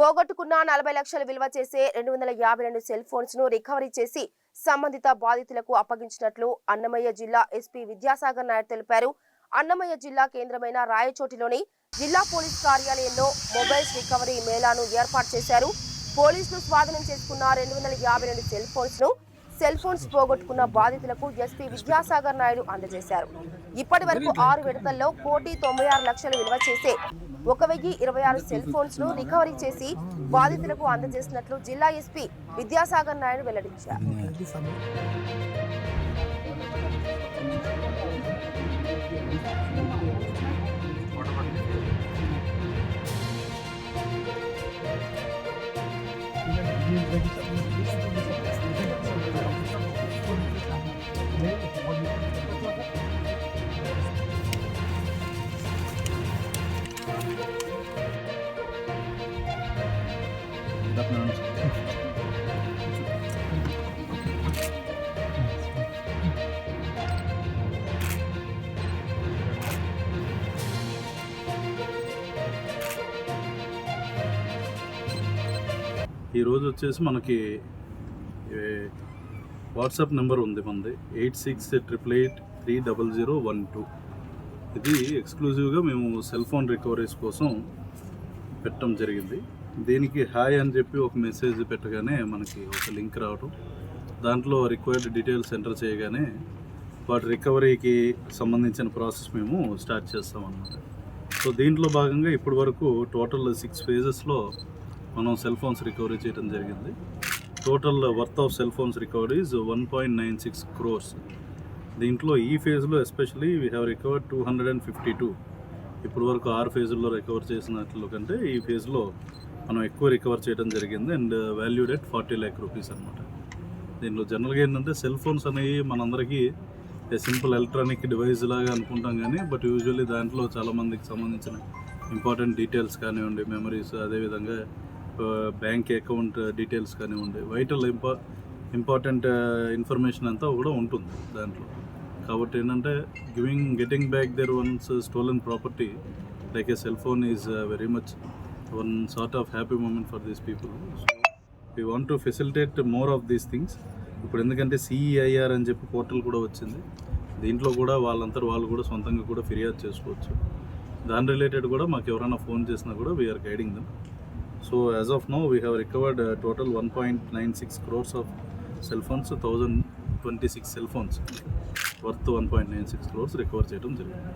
పోగొట్టుకున్న నలభై లక్షల విలువ చేసే రెండు వందల యాభై రెండు సెల్ ఫోన్స్ను రికవరీ చేసి సంబంధిత బాధితులకు అప్పగించినట్లు అన్నమయ్య జిల్లా ఎస్పీ విద్యాసాగర్ నాయుడు తెలిపారు. అన్నమయ్య జిల్లా కేంద్రమైన రాయచోటిలోని జిల్లా పోలీస్ కార్యాలయంలో మొబైల్స్ రికవరీ మేళాను ఏర్పాటు చేశారు. పోలీసులు స్వాధీనం చేసుకున్న రెండు వందల యాభై రెండు సెల్ ఫోన్స్ను సెల్ ఫోన్స్ పోగొట్టుకున్న బాధితులకు ఎస్పీ విద్యాసాగర్ నాయుడు అందజేశారు. ఇప్పటి వరకు ఆరు విడతల్లో కోటి తొంభై ఆరు లక్షలు విలువ చేసే ఒక వెయ్యి ఇరవై ఆరు సెల్ ఫోన్స్ను రికవరీ చేసి బాధితులకు అందజేసినట్లు జిల్లా ఎస్పీ విద్యాసాగర్ నాయుడు వెల్లడించారు. ఈరోజు వచ్చేసి మనకి వాట్సాప్ నెంబర్ ఉంది మనది eight six triple eight three double zero one two. ఇది ఎక్స్క్లూజివ్గా మేము సెల్ ఫోన్ రికవరీస్ కోసం పెట్టడం జరిగింది. దీనికి హాయ్ అని చెప్పి ఒక మెసేజ్ పెట్టగానే మనకి ఒక లింక్ రావటం. దాంట్లో రిక్వైర్డ్ డీటెయిల్స్ ఎంటర్ చేయగానే వాటి రికవరీకి సంబంధించిన ప్రాసెస్ మేము స్టార్ట్ చేస్తాం అన్నమాట. సో దీంట్లో భాగంగా ఇప్పటి వరకు టోటల్ సిక్స్ ఫేజెస్లో మనం సెల్ ఫోన్స్ రికవరీ చేయడం జరిగింది. Total worth of cell phones recoveries one point nine six crores దీంట్లో ఈ ఫేజ్లో especially we have recovered two hundred and fifty two ఇప్పటి వరకు ఆరు ఫేజుల్లో రికవర్ చేసినట్లు కంటే ఈ ఫేజ్లో మనం ఎక్కువ రికవర్ చేయడం జరిగింది. And valued at forty lakh rupees అనమాట దీంట్లో జనరల్గా ఏంటంటే సెల్ ఫోన్స్ అనేవి మనందరికీ సింపుల్ ఎలక్ట్రానిక్ డివైస్ లాగా అనుకుంటాం కానీ బట్ యూజువల్లీ దాంట్లో చాలామందికి సంబంధించిన ఇంపార్టెంట్ డీటెయిల్స్ కానివ్వండి మెమరీస్ అదేవిధంగా బ్యాంక్ అకౌంట్ డీటెయిల్స్ కానివ్వండి వైటల్ ఇంపా ఇంపార్టెంట్ ఇన్ఫర్మేషన్ అంతా కూడా ఉంటుంది దాంట్లో. కాబట్టి ఏంటంటే giving getting back their once stolen property like a cell phone is very much one sort of happy moment for these people so we want to facilitate more of these things ఇప్పుడు ఎందుకంటే CEIR అని చెప్పి portal కూడా వచ్చింది. దీంట్లో కూడా వాళ్ళంతా వాళ్ళు కూడా సొంతంగా కూడా ఫిర్యాదు చేసుకోవచ్చు. దాని రిలేటెడ్ కూడా మాకు ఎవరైనా ఫోన్ చేసినా కూడా we are guiding them so as of now we have recovered total one point nine six crores of cell phones thousand twenty six cell phones worth one point nine six crores recover చేయడం జరిగింది.